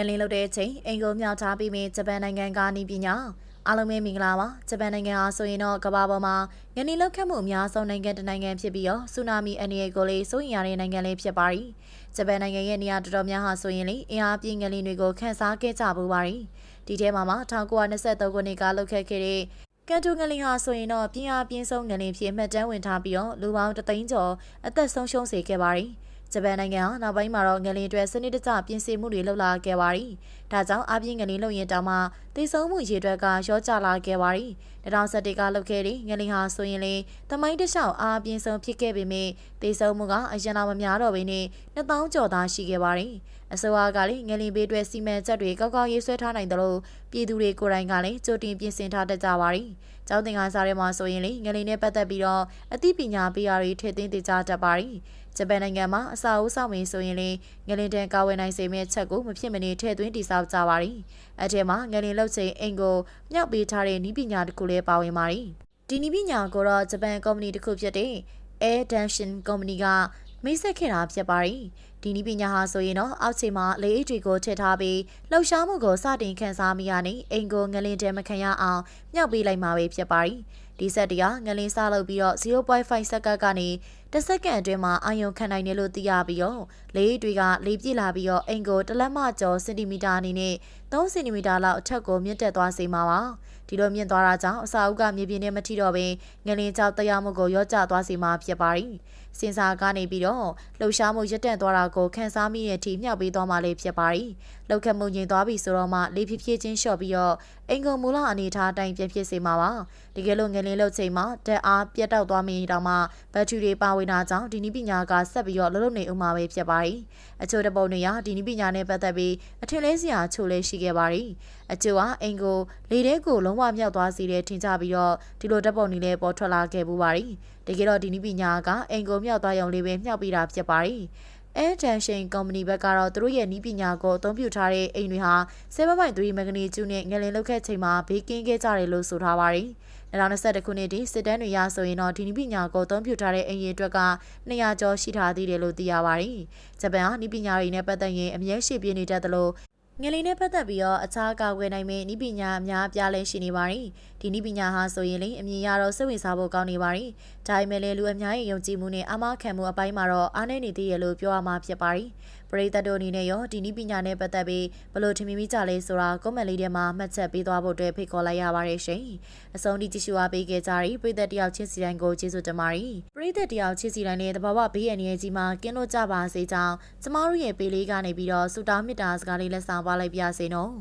ငလင်းလုပ်တဲ့အချိန်အင်ကိုမြောက်ထားပြီးမြဂျပန်နိုင်ငံကနီးပညာအားလုံးပဲမင်္ဂလာပါဂျပန်နိုင်ငံဟာဆိုရင်တော့ကမ္ဘာပေါ်မှာငလင်းလောက်ခတ်မှုအများဆုံးနိုင်ငံတစ်နိုင်ငံဖြစ်ပြီးတော့ဆူနာမီအန္တရာယ်ကိုလေးစိုးရင်ရတဲ့နိုင်ငံလေးဖြစ်ပါရီဂျပန်နိုင်ငံရဲ့နေရာတော်တော်များဟာဆိုရင်လေအင်အားပြင်းငလင်းတွေကိုခန်းစားခဲ့ကြပူပါရီဒီထဲမှာမှ1923ခုနှစ်ကလှုပ်ခတ်ခဲ့တဲ့ကန်တူငလင်ဟာဆိုရင်တော့ပြင်းအားပြင်းဆုံးငလင်ဖြစ်မှတ်တမ်းဝင်ထားပြီးတော့လူပေါင်းတသိန်းကျော်အသက်ဆုံးရှုံးစေခဲ့ပါရီ ဂျပန်နိုင်ငံဟာနောက်ပိုင်းမှာတော့ငလင်တွေစနစ်တကျပြင်ဆင်မှုတွေလုပ်လာခဲ့ပါရီ။ဒါကြောင့်အပြင်းငလင်လုံရင်တောင်မှသိဆုံးမှုရေတွက်ကရောကျလာခဲ့ပါရီ။2017ကလုပ်ခဲ့တဲ့ငလင်ဟာဆိုရင်လေတမိုင်းတလျှောက်အားပြင်းဆုံးဖြစ်ခဲ့ပေမဲ့သိဆုံးမှုကအရင်တော့မများတော့ဘဲနဲ့2000ကျော်သားရှိခဲ့ပါရီ။ အစိုးရကလည်းငလင်ဘေးအတွက်စီမံချက်တွေကောက်ကောက်ရေးဆွဲထားနိုင်တယ်လို့ပြည်သူတွေကိုယ်တိုင်ကလည်းကြိုတင်ပြင်ဆင်ထားတတ်ကြပါရီ။ကျောင်းသင်ခန်းစာထဲမှာဆိုရင်လေငလင်နဲ့ပတ်သက်ပြီးတော့အသိပညာပေးရတွေထည့်သွင်းတင်ကြားတတ်ပါရီ။ဂျပန်နိုင်ငံမှာအစာအုပ်ဆောင်မင်းဆိုရင်လေငလင်တန်ကာဝယ်နိုင်စေမယ့်ချက်ကိုမဖြစ်မနေထည့်သွင်းတည်ဆောက်ကြပါရီ။အထက်မှာငလင်လှုပ်ချိန်အင်ကိုမြောက်ပေးထားတဲ့ဤပညာတစ်ခုလည်းပါဝင်ပါရီ။ဒီဤပညာကိုတော့ဂျပန်ကုမ္ပဏီတစ်ခုဖြစ်တဲ့ Air Danshin ကုမ္ပဏီကမိတ်ဆက်ခဲ့တာဖြစ်ပါရီ။ ဒီနည်းပညာဟာဆိုရင်တော့အောက်ခြေမှာလေအိတ်တွေကိုထည့်ထားပြီးလှုပ်ရှားမှုကိုစတင်ခန်းစားမိရနေအင်ကိုငလင်တဲမခံရအောင်မြောက်ပေးလိုက်မှာပဲဖြစ်ပါရီ။ဒီဆက်တရားငလင်းစားလုပ်ပြီးတော့0.5စက္ကန့်ကနေတစ်စက္ကန့်အတွင်းမှာအာယုံခံနိုင်တယ်လို့သိရပြီးတော့လေးတွေကလေးပြည့်လာပြီးတော့အင်ကိုတလက်မကျော်စင်တီမီတာအနေနဲ့3စင်တီမီတာလောက်အထက်ကိုမြင့်တက်သွားစေမှာပါဒီလိုမြင့်သွားတာကြောင့်အစာအုပ်ကမြေပြင်နဲ့မထိတော့ဘဲငလင်းကြောက်တရားမှုကိုရော့ကျသွားစေမှာဖြစ်ပါရီစင်စာကနေပြီးတော့လှုပ်ရှားမှုရပ်တန့်သွားတာကိုခန်းစားမိတဲ့အထိမြောက်ပေးသွားမှလည်းဖြစ်ပါရီလောက်ခတ်မှုငြိမ်သွားပြီဆိုတော့မှလေးဖြည်းဖြည်းချင်းလျှော့ပြီးတော့အင်ကုန်မူလအနေထားအတိုင်းပြည့်ဖြစ်စေမှာပါတကယ်လို့ငလင်းလှုပ်ချိန်မှာတက်အားပြတ်တောက်သွားမိတော့မှဘက်ထရီတွေပါဝင်တာကြောင့်ဒီနည်းပညာကဆက်ပြီးတော့လှုပ်နေဦးမှာပဲဖြစ်ပါရီအချို့တပုံတွေကဒီနည်းပညာနဲ့ပတ်သက်ပြီးအထင်လဲစရာအချို့လည်းရှိခဲ့ပါရီအချို့ကအင်ကိုလေထဲကိုလုံးဝမြောက်သွားစေတဲ့ထင်ကြပြီးတော့ဒီလိုတပ်ပုံတွေလည်းပေါ်ထွက်လာခဲ့ပူပါရီတကယ်တော့ဒီနည်းပညာကအင်ကိုမြောက်သွားရုံလေးပဲမြောက်ပြီးတာဖြစ်ပါရီ Air Tension Company ဘက်ကတော့သူတို့ရဲ့နည်းပညာကိုအသုံးပြုထားတဲ့အိမ်တွေဟာ7.3 magnitude နဲ့ငလင်လောက်ခဲ့ချိန်မှာဘေးကင်းခဲ့ကြတယ်လို့ဆိုထားပါတယ်။2021ခုနှစ်ထိစစ်တမ်းတွေရဆိုရင်တော့ဒီနည်းပညာကိုအသုံးပြုထားတဲ့အိမ်ရီအတွက်က200ကျော်ရှိထားသေးတယ်လို့သိရပါတယ်။ဂျပန်ဟာနည်းပညာတွေနဲ့ပတ်သက်ရင်အမြဲရှိပြနေတတ်တယ်လို့ ငလင်နဲ့ပတ်သက်ပြီးတော့အခြားကာကွယ်နိုင်မယ့်ဤပညာအများအပြားလည်းရှိနေပါရီဒီဤပညာဟာဆိုရင်လေအမြင်ရတော့စိတ်ဝင်စားဖို့ကောင်းနေပါရီဒါပေမဲ့လည်းလူအများရဲ့ယုံကြည်မှုနဲ့အမခံမှုအပိုင်းမှာတော့အားနည်းနေသေးရလို့ပြောရမှာဖြစ်ပါရီ ပရိသတ်တို့အနေနဲ့ရောဒီဤပညာနဲ့ပတ်သက်ပြီးဘလို့ထင်မိမိကြလဲဆိုတာကွန်မန့်လေးထဲမှာမှတ်ချက်ပေးသွားဖို့အတွက်ဖိတ်ခေါ်လိုက်ရပါတယ်ရှင်အဆုံးထိကြည့်ရှုအားပေးခဲ့ကြရီပရိသတ်တယောက်ချင်းစီတိုင်းကိုကျေးဇူးတင်ပါတယ်ပရိသတ်တယောက်ချင်းစီတိုင်းနဲ့တဘာဝဘေးရန်ရဲ့ကြီးမှာကင်းလို့ကြပါစေကြောင်းကျမတို့ရဲ့ပေးလေးကနေပြီးတော့စူတောင်းမြတ်တာစကားလေးလက်ဆောင်ပါလိုက်ပါစေနော်